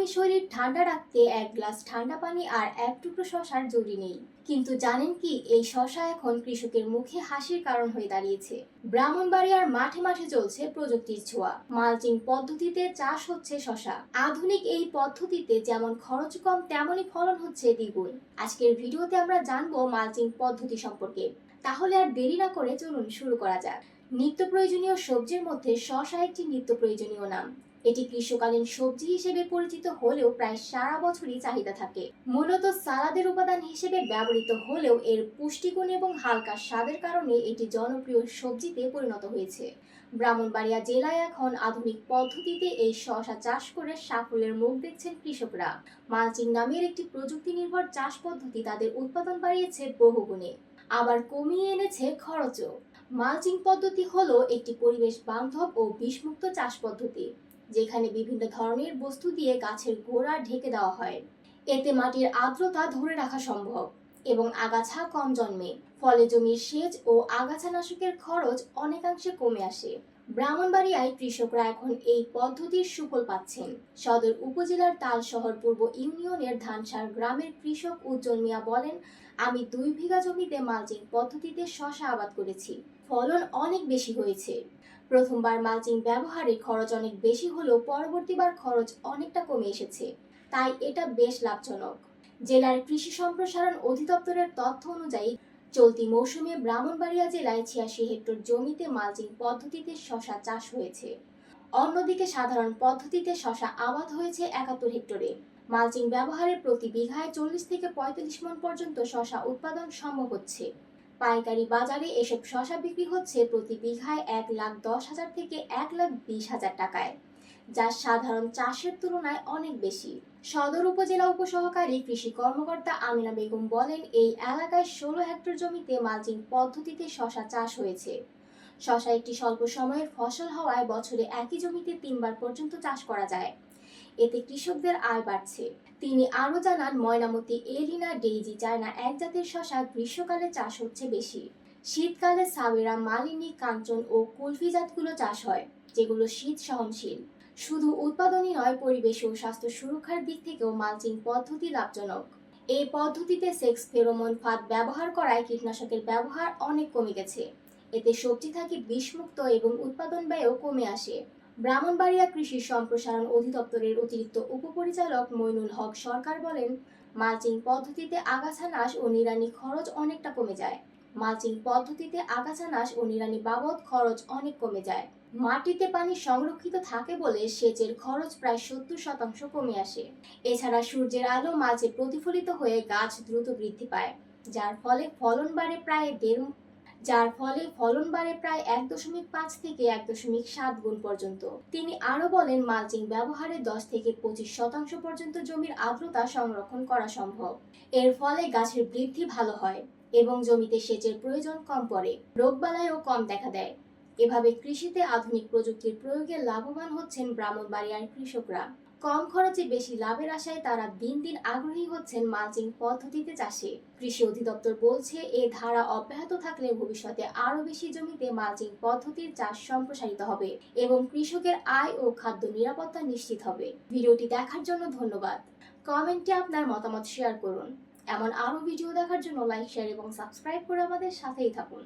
গরমে শরীর ঠান্ডা রাখতে এক গ্লাস ঠান্ডা পানি আর এক টুকরো শশার জরুরি নেই। কিন্তু জানেন কি, এই শশা এখন কৃষকের মুখে হাসির কারণ হয়ে দাঁড়িয়েছে। ব্রাহ্মণবাড়িয়ার মাঠে মাঠে চলছে প্রযুক্তির ছোঁয়া। মালচিং পদ্ধতিতে চাষ হচ্ছে শশা। আধুনিক এই পদ্ধতিতে যেমন খরচ কম, তেমনই ফলন হচ্ছে দ্বিগুণ। আজকের ভিডিওতে আমরা জানব মালচিং পদ্ধতি সম্পর্কে। তাহলে আর দেরি না করে চলুন শুরু করা যাক। নিত্য প্রয়োজনীয় সবজির মধ্যে শশা একটি নিত্য প্রয়োজনীয় নাম। এটি গ্রীষ্মকালীন সবজি হিসেবে পরিচিত হলেও প্রায় সারা বছরই চাহিদা থাকে। মূলত সালাদের উপাদান হিসেবে ব্যবহৃত হলেও এর পুষ্টিগুণ এবং হালকা স্বাদের কারণে এটি জনপ্রিয় সবজিতে পরিণত হয়েছে। ব্রাহ্মণবাড়িয়া জেলায় এখন আধুনিক পদ্ধতিতে এই শশা চাষ করে সাফল্যের মুখ দেখছেন কৃষকরা। মালচিং নামের একটি প্রযুক্তি নির্ভর চাষ পদ্ধতি তাদের উৎপাদন বাড়িয়েছে বহুগুণে। আবার কমিয়ে এনেছে খরচও। মালচিং পদ্ধতি হলো একটি পরিবেশ বান্ধব ও বিষমুক্ত চাষ পদ্ধতি। যেখানে বিভিন্ন ধরনের বস্তু দিয়ে গাছের গোড়া ঢেকে দেওয়া হয়। এতে মাটির আর্দ্রতা ধরে রাখা সম্ভব এবং আগাছা কম জন্মে। ফলে জমির সেচ ও আগাছানাশকের খরচ অনেকাংশে কমে আসে। ব্রাহ্মণবাড়িয়ায় কৃষকরা এখন এই পদ্ধতির সুফল পাচ্ছেন। সদর উপজেলার তালশহর পূর্ব ইউনিয়নের ধানসার গ্রামের কৃষক উজ্জ্বল মিয়া বলেন, আমি দুই বিঘা জমিতে মালচিং পদ্ধতিতে শশা আবাদ করেছি। ফলন অনেক বেশি হয়েছে। প্রথমবার মালচিং ব্যবহারে খরচ অনেক বেশি হলেও পরবর্তীবার খরচ অনেকটা কমে এসেছে। তাই এটা বেশ লাভজনক। জেলার কৃষি সম্প্রসারণ অধিদপ্তরের তথ্য অনুযায়ী চলতি মৌসুমে ব্রাহ্মণবাড়িয়া জেলায় ছিয়াশি হেক্টর জমিতে মালচিং পদ্ধতিতে শশা চাষ হয়েছে। অন্যদিকে সাধারণ পদ্ধতিতে শশা আবাদ হয়েছে একাত্তর হেক্টরে। মালচিং ব্যবহারে প্রতি বিঘায় চল্লিশ থেকে পঁয়তাল্লিশ মন পর্যন্ত শশা উৎপাদন সম্ভব হচ্ছে। পাইকারি বাজারে এসব শশা বিক্রি হচ্ছে প্রতি বিঘায় এক লাখ দশ হাজার থেকে এক লাখ বিশ হাজার টাকায়। যা সাধারণ চাষের তুলনায় অনেক বেশি। সদর উপজেলা উপসহকারী কৃষি কর্মকর্তা আমিনা বেগম বলেন, এই এলাকায় ষোলো হেক্টর জমিতে মালচিং পদ্ধতিতে শশা চাষ হয়েছে। শশা একটি স্বল্প সময়ের ফসল হওয়ায় বছরে একই জমিতে তিনবার পর্যন্ত চাষ করা যায়। এতে কৃষকদের আয় বাড়ছে। তিনি আরও জানান, ময়নামতি, এলিনা, ডেইজি, চায়না এক জাতের শশা গ্রীষ্মকালে চাষ হচ্ছে বেশি। শীতকালে সাবেরা, মালিনী, কাঞ্চন ও কুলফি জাতগুলো চাষ হয়, যেগুলো শীত সহনশীল। শুধু উৎপাদনই নয়, পরিবেশ ও স্বাস্থ্য সুরক্ষার দিক থেকেও মালচিং পদ্ধতি লাভজনক। এই পদ্ধতিতে সেক্স, ফেরোমন ফাঁদ ব্যবহার করায় কীটনাশকের ব্যবহার অনেক কমে গেছে। এতে সবজি থাকে বিষমুক্ত এবং উৎপাদন ব্যয়ও কমে আসে। ব্রাহ্মণবাড়িয়া কৃষি সম্প্রসারণ অধিদপ্তরের অতিরিক্ত উপপরিচালক মইনুল হক সরকার বলেন, মালচিং পদ্ধতিতে আগাছা নাশ ও নিরানি খরচ অনেকটা কমে যায়। মালচিং পদ্ধতিতে আগাছা নাশ ও নিরানি বাবদ খরচ অনেক কমে যায়। মাটিতে পানি সংরক্ষিত থাকে বলে সেচের খরচ প্রায় সত্তর শতাংশ কমে আসে। এছাড়া সূর্যের আলো মাঝে প্রতিফলিত হয়ে গাছ দ্রুত বৃদ্ধি পায়, যার ফলে ফলন বাড়ে প্রায় দেড় যার ফলে ফলন বাড়ে প্রায় এক দশমিক পাঁচ থেকে এক দশমিক সাত গুণ পর্যন্ত। তিনি আরও বলেন, মালচিং ব্যবহারে দশ থেকে পঁচিশ শতাংশ পর্যন্ত জমির আর্দ্রতা সংরক্ষণ করা সম্ভব। এর ফলে গাছের বৃদ্ধি ভালো হয় এবং জমিতে সেচের প্রয়োজন কম পড়ে। রোগবালাইও কম দেখা দেয়। এভাবে কৃষিতে আধুনিক প্রযুক্তির প্রয়োগে লাভবান হচ্ছেন ব্রাহ্মণবাড়িয়ার কৃষকরা। কম খরচে বেশি লাভের আশায় তারা দিন দিন আগ্রহী হচ্ছেন মালচিং পদ্ধতিতে চাষে। কৃষি অধিদপ্তর বলছে, এ ধারা অব্যাহত থাকলে ভবিষ্যতে আরও বেশি জমিতে মালচিং পদ্ধতির চাষ সম্প্রসারিত হবে এবং কৃষকের আয় ও খাদ্য নিরাপত্তা নিশ্চিত হবে। ভিডিওটি দেখার জন্য ধন্যবাদ। কমেন্টে আপনার মতামত শেয়ার করুন। এমন আরও ভিডিও দেখার জন্য লাইক, শেয়ার এবং সাবস্ক্রাইব করে আমাদের সাথেই থাকুন।